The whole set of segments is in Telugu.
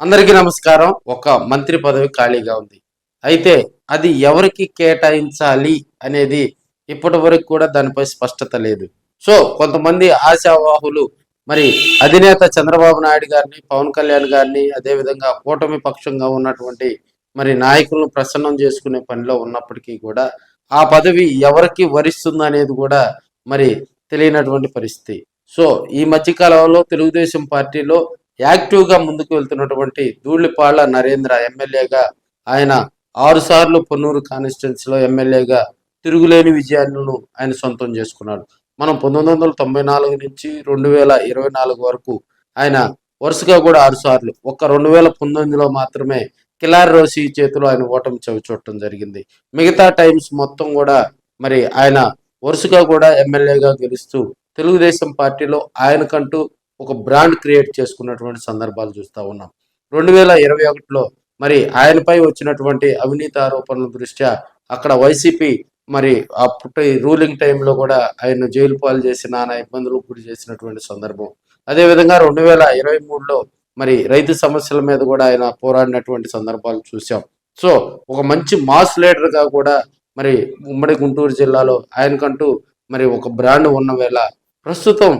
అందరికీ నమస్కారం. ఒక మంత్రి పదవి ఖాళీగా ఉంది. అయితే అది ఎవరికి కేటాయించాలి అనేది ఇప్పటి వరకు కూడా దానిపై స్పష్టత లేదు. సో కొంతమంది ఆశావాహులు మరి అధినేత చంద్రబాబు నాయుడు గారిని పవన్ కళ్యాణ్ గారిని అదేవిధంగా కూటమి పక్షంగా ఉన్నటువంటి మరి నాయకులను ప్రసన్నం చేసుకునే పనిలో ఉన్నప్పటికీ కూడా ఆ పదవి ఎవరికి వరిస్తుంది అనేది కూడా మరి తెలియనటువంటి పరిస్థితి. సో ఈ మధ్యకాలంలో తెలుగుదేశం పార్టీలో యాక్టివ్గా ముందుకు వెళ్తున్నటువంటి ధూళిపాళ్ళ నరేంద్ర ఎమ్మెల్యేగా ఆయన ఆరు సార్లు పొన్నూరు కాన్స్టిట్యున్సీలో ఎమ్మెల్యేగా తిరుగులేని విజయాలను ఆయన సొంతం చేసుకున్నాడు. మనం పంతొమ్మిది వందల తొంభై నాలుగు నుంచి రెండు వేల ఇరవై నాలుగు వరకు ఆయన వరుసగా కూడా ఆరు సార్లు ఒక్క రెండు వేల పంతొమ్మిదిలో మాత్రమే కిలార్ రోసి చేతిలో ఆయన ఓటమి చవి చూడటం జరిగింది. మిగతా టైమ్స్ మొత్తం కూడా మరి ఆయన వరుసగా కూడా ఎమ్మెల్యేగా గెలుస్తూ తెలుగుదేశం పార్టీలో ఆయనకంటూ ఒక బ్రాండ్ క్రియేట్ చేసుకున్నటువంటి సందర్భాలు చూస్తూ ఉన్నాం. రెండు వేల ఇరవై ఒకటిలో మరి ఆయనపై వచ్చినటువంటి అవినీతి ఆరోపణల దృష్ట్యా అక్కడ వైసీపీ మరి అప్పటి రూలింగ్ టైంలో కూడా ఆయన జైలు పాలు చేసి నానా ఇబ్బందులకు గురి చేసినటువంటి సందర్భం. అదేవిధంగా రెండు వేల ఇరవై మూడులో మరి రైతు సమస్యల మీద కూడా ఆయన పోరాడినటువంటి సందర్భాలు చూసాం సో ఒక మంచి మాస్ లీడర్గా కూడా మరి ఉమ్మడి గుంటూరు జిల్లాలో ఆయనకంటూ మరి ఒక బ్రాండ్ ఉన్న వేళ ప్రస్తుతం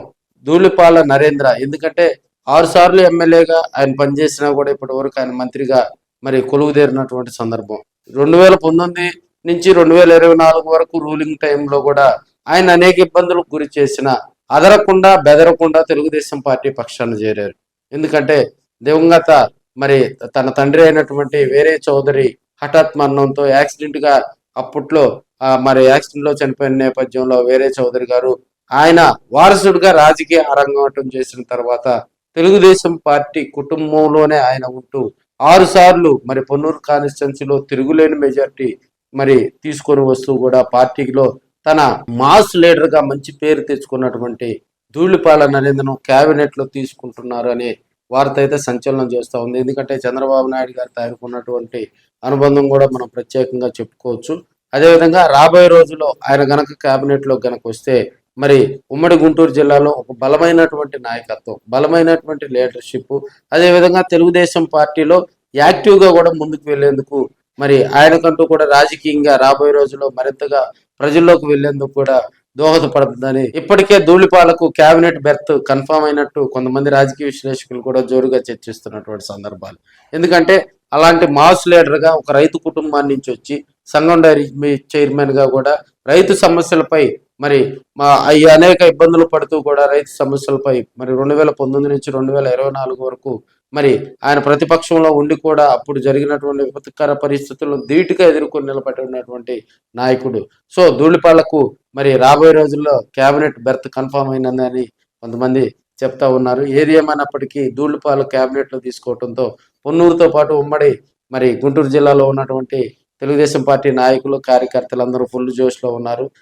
ధూళిపాల నరేంద్ర. ఎందుకంటే ఆరు సార్లు ఎమ్మెల్యేగా ఆయన పనిచేసినా కూడా ఇప్పటి వరకు ఆయన మంత్రిగా మరి కొలువుదేరినటువంటి సందర్భం. రెండు వేల పంతొమ్మిది నుంచి రెండు వేల ఇరవై నాలుగు వరకు రూలింగ్ టైంలో కూడా ఆయన అనేక ఇబ్బందులకు గురి చేసిన అదరకుండా బెదరకుండా తెలుగుదేశం పార్టీ పక్షాన చేరారు. ఎందుకంటే దివంగత మరి తన తండ్రి అయినటువంటి వేరే చౌదరి హఠాత్ మరణంతో యాక్సిడెంట్గా అప్పట్లో మరి యాక్సిడెంట్లో చనిపోయిన నేపథ్యంలో వేరే చౌదరి గారు ఆయన వారసుడిగా రాజకీయ అరంగాటం చేసిన తర్వాత తెలుగుదేశం పార్టీ కుటుంబంలోనే ఆయన ఉంటూ ఆరు సార్లు మరి పొన్నూరు కాన్స్టిట్యున్సీలో తిరుగులేని మెజార్టీ మరి తీసుకొని వస్తూ కూడా పార్టీలో తన మాస్ లీడర్గా మంచి పేరు తెచ్చుకున్నటువంటి ధూళిపాల నరేంద్రను క్యాబినెట్లో లో తీసుకుంటున్నారు అనే వార్త అయితే సంచలనం చేస్తూ ఉంది. ఎందుకంటే చంద్రబాబు నాయుడు గారు తయారుకున్నటువంటి అనుబంధం కూడా మనం ప్రత్యేకంగా చెప్పుకోవచ్చు. అదేవిధంగా రాబోయే రోజుల్లో ఆయన గనక క్యాబినెట్లో లో గనక వస్తే మరి ఉమ్మడి గుంటూరు జిల్లాలో ఒక బలమైనటువంటి నాయకత్వం బలమైనటువంటి లీడర్షిప్ అదేవిధంగా తెలుగుదేశం పార్టీలో యాక్టివ్గా కూడా ముందుకు వెళ్ళేందుకు మరి ఆయనకంటూ కూడా రాజకీయంగా రాబోయే రోజుల్లో మరింతగా ప్రజల్లోకి వెళ్ళేందుకు కూడా దోహదపడుతుందని ఇప్పటికే ధూళిపాలకు కేబినెట్ బెర్త్ కన్ఫామ్ అయినట్టు కొంతమంది రాజకీయ విశ్లేషకులు కూడా జోరుగా చర్చిస్తున్నటువంటి సందర్భాలు. ఎందుకంటే అలాంటి మాస్ లీడర్గా ఒక రైతు కుటుంబాన్ని నుంచి వచ్చి సంఘం డైరీ చైర్మన్గా కూడా రైతు సమస్యలపై మరి మా ఈ అనేక ఇబ్బందులు పడుతూ కూడా రైతు సమస్యలపై మరి రెండు వేల పంతొమ్మిది నుంచి రెండు వేల ఇరవై నాలుగు వరకు మరి ఆయన ప్రతిపక్షంలో ఉండి కూడా అప్పుడు జరిగినటువంటి విపత్కర పరిస్థితులను ధీటుగా ఎదుర్కొని నిలబడి ఉన్నటువంటి నాయకుడు. సో ధూళిపాలకు మరి రాబోయే రోజుల్లో కేబినెట్ బెర్త్ కన్ఫర్మ్ అయినదని కొంతమంది చెప్తా ఉన్నారు. ఏది ఏమైనప్పటికీ ధూళిపాలు కేబినెట్లో తీసుకోవడంతో పొన్నూరుతో పాటు ఉమ్మడి మరి గుంటూరు జిల్లాలో ఉన్నటువంటి తెలుగుదేశం పార్టీ నాయకులు కార్యకర్తలు అందరూ ఫుల్ జోష్లో ఉన్నారు.